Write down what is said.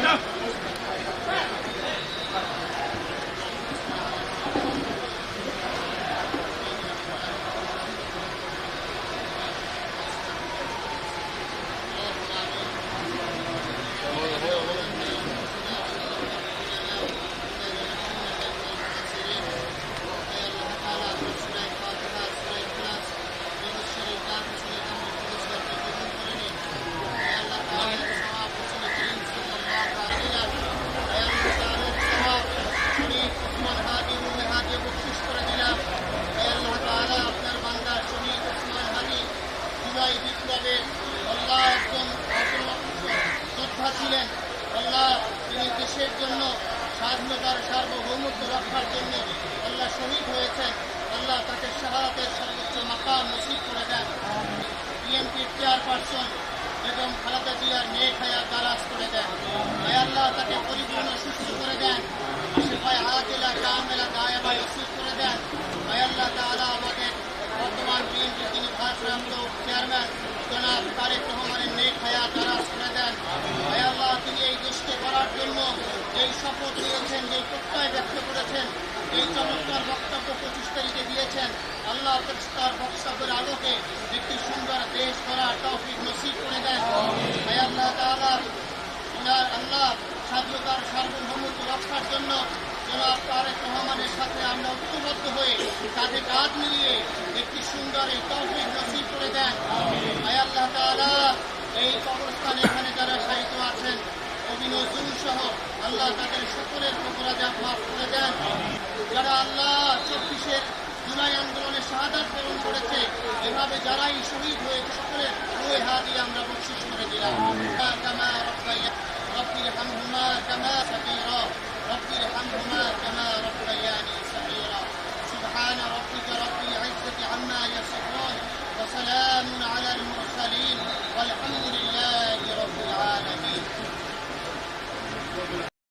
자! স্বাধীনতার সার্বভৌমত্ব রক্ষার জন্য আল্লাহ শহীদ হয়েছেন আল্লাহ তাকে শাহাদাতের সর্বোচ্চ মাকাম নসিব করে দেন। বিএনপির চেয়ারপারসন এবং খালেদা জিয়ার মেয়ে খায়া দারাজ করে দেন। আল্লাহ তাকে পরিপূর্ণ সুস্থ করে দেন। আশেপায় আজেলা কামেলা গায়েবা নসিব করে দেন। আল্লাহ তাআলা আমাদের বর্তমান বিএনপির যিনি ভারপ্রাপ্ত চেয়ারম্যান জনাব তারেক রহমানের মেয়ে খায়া দারাজ করে দেন। আল্লাহ তিনি এই জন্য শপথ নিয়েছেন যেই প্রত্যয় ব্যক্ত করেছেন এই চমৎকার বক্তব্য পঁচিশ তারিখে দিয়েছেন আল্লাহ তার বক্তব্যের আলোকে একটি সুন্দর দেশ করার তৌফিক নসিব করে দেন আল্লাহ তাআলা ওনার আল্লাহ স্বাধীনতার সার্বভৌমত্ব রক্ষার জন্য জনাব তারেক রহমানের সাথে আমরা ঐক্যবদ্ধ হয়ে কাঁধে কাঁধ মিলিয়ে একটি সুন্দর এই তৌফিক নসিব করে দেন আল্লাহ তাআলা এই কবরস্থানে এখানে যারা সাহিত্য আছেন নজরুল সহ আল্লাহ তাদের সকলের অপরাধে মাফ করে দেন যারা আল্লাহ চব্বিশের জুলাই আন্দোলনে শাহাদাত প্রেরণ করেছে এভাবে যারাই শহীদ হয়েছে সকলের রুয়ে হাদিয়ে আমরা বকশিস করে দিলাম কামা রব্বাইয়া রব্বির হামহুমা কামা সাকিরা রব্বির হামহুমা কামা রব্বাইয়ানি সাকিরা সুবহান রব্বিকা রব্বিল ইজ্জতি আম্মা ইয়াসিফুন ওয়া সালামুন আলাল মুরসালিন ওয়াল হামদুলিল্লাহি